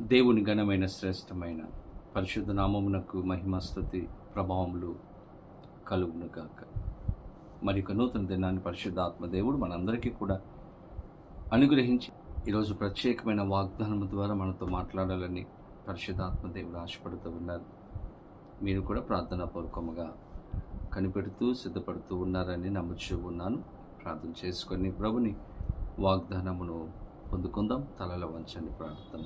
దేవుని ఘనమైన శ్రేష్టమైన పరిశుద్ధ నామమునకు మహిమస్థుతి ప్రభావములు కలుగును కాక మరి ఒక నూతన దినాన్ని పరిశుద్ధ ఆత్మదేవుడు మనందరికీ కూడా అనుగ్రహించి ఈరోజు ప్రత్యేకమైన వాగ్దానం ద్వారా మనతో మాట్లాడాలని పరిశుద్ధ ఆత్మదేవుడు ఆశపడుతూ ఉన్నారు. మీరు కూడా ప్రార్థనాపూర్వకముగా కనిపెడుతూ సిద్ధపడుతూ ఉన్నారని నమ్ముచూ ఉన్నాను. ప్రార్థన చేసుకొని ప్రభుని వాగ్దానమును పొందుకుందాం. తలలో వంచండి ప్రార్థన.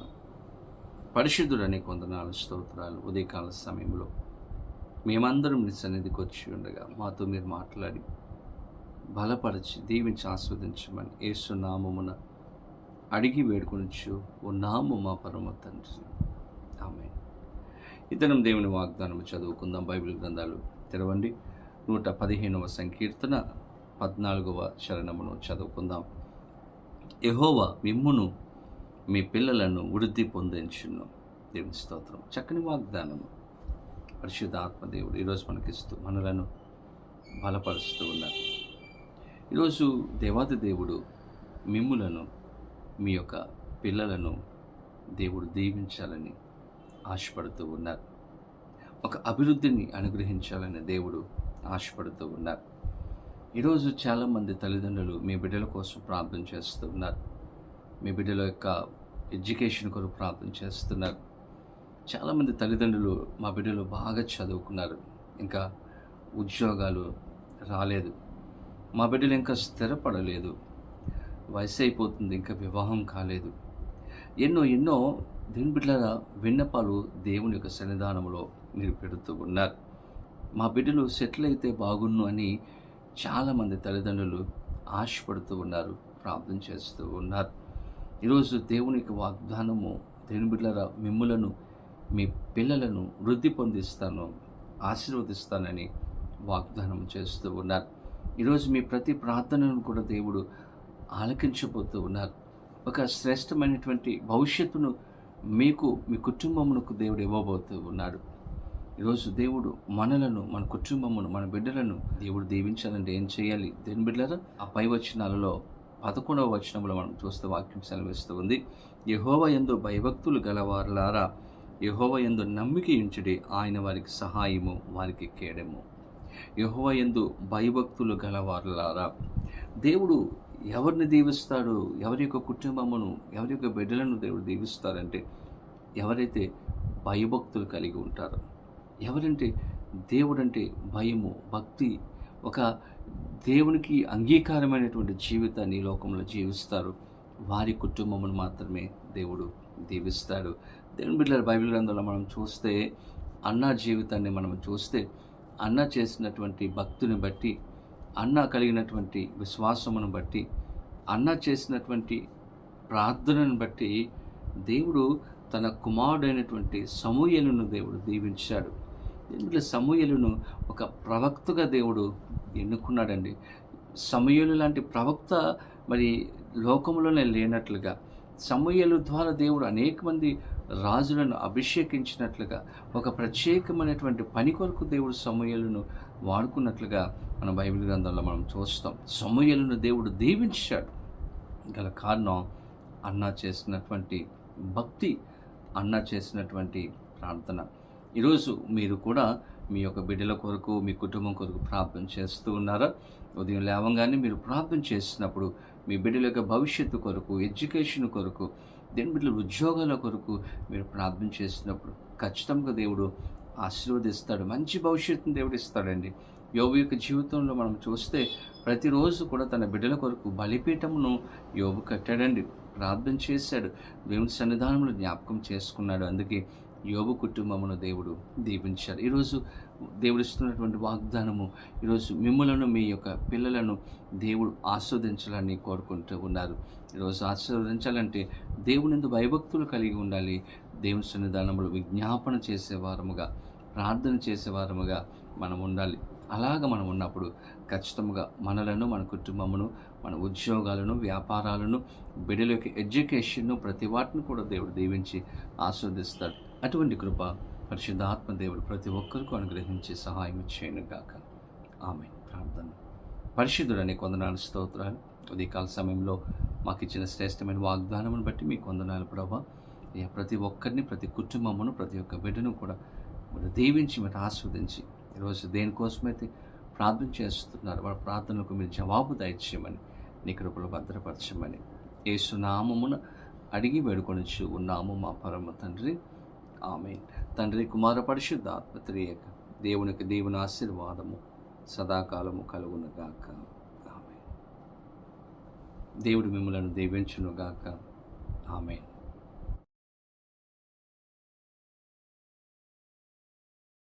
పరిశుద్ధుడని కొందనాలు స్తోత్రాలు ఉదయకాల సమయంలో మేమందరం మీ సన్నిధికి వచ్చి ఉండగా మాతో మీరు మాట్లాడి బలపరిచి దీవించి ఆస్వాదించమని యేసు నామమున అడిగి వేడుకొనిచ్చు ఓ నాము మా పరమ తండ్రి. ఆమె ఇతరం దేవుని వాగ్దానం చదువుకుందాం బైబిల్ గ్రంథాలు తెరవండి. నూట పదిహేనవ సంకీర్తన పద్నాలుగవ చరణమును చదువుకుందాం. యహోవా మిమ్మును మీ పిల్లలను వృద్ధి పొందించును. దేవుని స్తోత్రం. చక్కని వాగ్దానము. పరిశుద్ధ ఆత్మదేవుడు ఈరోజు మనకిస్తూ మనలను బలపరుస్తూ ఉన్నారు. ఈరోజు దేవాది దేవుడు మిమ్ములను మీ యొక్క పిల్లలను దేవుడు దీవించాలని ఆశపడుతూ ఉన్నారు. ఒక అభివృద్ధిని అనుగ్రహించాలని దేవుడు ఆశపడుతూ ఉన్నారు. ఈరోజు చాలామంది తల్లిదండ్రులు మీ బిడ్డల కోసం ప్రార్థన చేస్తూ ఉన్నారు. మీ బిడ్డల యొక్క ఎడ్యుకేషన్ కొరకు ప్రార్థన చేస్తున్నారు. చాలామంది తల్లిదండ్రులు మా బిడ్డలు బాగా చదువుకున్నారు. ఇంకా ఉద్యోగాలు రాలేదు. మా బిడ్డలు ఇంకా స్థిరపడలేదు. వయసు అయిపోతుంది ఇంకా వివాహం కాలేదు. ఎన్నో ఎన్నో దీని బిడ్డల విన్నపాలు దేవుని యొక్క సన్నిధానంలో మీరు పెడుతూ ఉన్నారు. మా బిడ్డలు సెటిల్ అయితే బాగున్ను అని చాలామంది తల్లిదండ్రులు ఆశపడుతూ ఉన్నారు ప్రార్థన చేస్తూ ఉన్నారు. ఈరోజు దేవునికి వాగ్దానము దేవుని బిడ్డల మిమ్ములను మీ పిల్లలను వృద్ధి పొందిస్తాను ఆశీర్వదిస్తానని వాగ్దానం చేస్తూ ఉన్నారు. ఈరోజు మీ ప్రతి ప్రార్థనను కూడా దేవుడు ఆలకించబోతూ ఉన్నారు. ఒక శ్రేష్టమైనటువంటి భవిష్యత్తును మీకు మీ కుటుంబమునకు దేవుడు ఇవ్వబోతూ ఉన్నాడు ఈరోజు దేవుడు మనలను మన కుటుంబమును మన బిడ్డలను దేవుడు దీవించాలంటే ఏం చేయాలి? దేని బిడ్డలరా ఆ పై వచనాలలో పదకొండవ వచనంలో మనం చూస్తే వాక్యం సెలవిస్తూ ఉంది. యహోవ ఎందు భయభక్తులు గలవారులారా యహోవ ఎందు నమ్మిక ఉంచుడి ఆయన వారికి సహాయము వారికి కేడము. యహోవ ఎందు భయభక్తులు గలవారులారా దేవుడు ఎవరిని దీవిస్తాడు ఎవరి యొక్క కుటుంబమును ఎవరి యొక్క బిడ్డలను దేవుడు దీవిస్తారంటే ఎవరైతే భయభక్తులు కలిగి ఉంటారో ఎవరంటే దేవుడంటే భయము భక్తి ఒక దేవునికి అంగీకారమైనటువంటి జీవితాన్ని ఈ లోకంలో జీవిస్తారు. వారి కుటుంబమును మాత్రమే దేవుడు దీవిస్తాడు. దేవుని బిడ్డల బైబిల్ గ్రంథంలో మనం చూస్తే అన్న జీవితాన్ని మనం చూస్తే అన్న చేసినటువంటి భక్తుని బట్టి అన్న కలిగినటువంటి విశ్వాసమును బట్టి అన్న చేసినటువంటి ప్రార్థనను బట్టి దేవుడు తన కుమారుడైనటువంటి సమూయలను దేవుడు దీవించాడు. ఇందులో సమూహలను ఒక ప్రవక్తగా దేవుడు ఎన్నుకున్నాడండి. సమయలు లాంటి ప్రవక్త మరి లోకంలోనే లేనట్లుగా సమూహలు ద్వారా దేవుడు అనేక మంది రాజులను అభిషేకించినట్లుగా ఒక ప్రత్యేకమైనటువంటి పని కొరకు దేవుడు సమూహలను వాడుకున్నట్లుగా మన బైబిల్ గ్రంథంలో మనం చూస్తాం. సమూహలను దేవుడు దీవించాడు. గల కారణం అన్న చేసినటువంటి భక్తి అన్న చేసినటువంటి ప్రార్థన. ఈరోజు మీరు కూడా మీ యొక్క బిడ్డల కొరకు మీ కుటుంబం కొరకు ప్రార్థన చేస్తూ ఉన్నారా? ఉదయం లేవంగానే మీరు ప్రార్థన చేసినప్పుడు మీ బిడ్డల యొక్క భవిష్యత్తు కొరకు ఎడ్యుకేషన్ కొరకు దేని బిడ్డల ఉద్యోగాల కొరకు మీరు ప్రార్థన చేసినప్పుడు ఖచ్చితంగా దేవుడు ఆశీర్వదిస్తాడు. మంచి భవిష్యత్తును దేవుడు ఇస్తాడండి. యోగు యొక్క జీవితంలో మనం చూస్తే ప్రతిరోజు కూడా తన బిడ్డల కొరకు బలిపీఠమును యోగు కట్టాడండి. ప్రార్థన చేశాడు. దేవుని సన్నిధానంలో జ్ఞాపకం చేసుకున్నాడు. అందుకే యోబు కుటుంబమును దేవుడు దీవించారు. ఈరోజు దేవుడు ఇస్తున్నటువంటి వాగ్దానము ఈరోజు మిమ్మలను మీ యొక్క పిల్లలను దేవుడు ఆస్వాదించాలని కోరుకుంటూ ఉన్నారు. ఈరోజు ఆశీర్వదించాలంటే దేవుని భయభక్తులు కలిగి ఉండాలి. దేవుని సన్నిధానములు విజ్ఞాపన చేసేవారముగా ప్రార్థన చేసేవారముగా మనం ఉండాలి. అలాగ మనం ఉన్నప్పుడు ఖచ్చితంగా మనలను మన కుటుంబమును మన ఉద్యోగాలను వ్యాపారాలను బిడ్డల యొక్క ఎడ్యుకేషన్ను ప్రతి వాటిని కూడా దేవుడు దీవించి ఆస్వాదిస్తాడు. అటువంటి కృప పరిశుద్ధ ఆత్మదేవుడు ప్రతి ఒక్కరికూ అనుగ్రహించి సహాయం చేయను గాక ఆమె ప్రార్థన. పరిశుద్ధుడని కొందనాలు స్తోత్రాలు. ఉదయకాల సమయంలో మాకు ఇచ్చిన శ్రేష్టమైన వాగ్దానమును బట్టి మీ కొందనాలు ప్రభా. ప్రతి ఒక్కరిని ప్రతి కుటుంబమును ప్రతి ఒక్క బిడ్డను కూడా మీరు దీవించి మీరు ఆస్వాదించి ఈరోజు దేనికోసమైతే ప్రార్థన చేస్తున్నారు వాళ్ళ ప్రార్థనలకు మీరు జవాబు దయచేయమని నీ కృపలు భద్రపరచమని ఏసునామమున అడిగి వేడుకొనిచ్చు ఉన్నాము మా పరమ తండ్రి. ఆమె తండ్రి కుమార పరిశుద్ధ ఆత్మత్రియేక దేవునికి దేవుని ఆశీర్వాదము సదాకాలము కలుగునుగాక. ఆమె దేవుడు మిమ్మలను దీవించునుగాక. ఆమె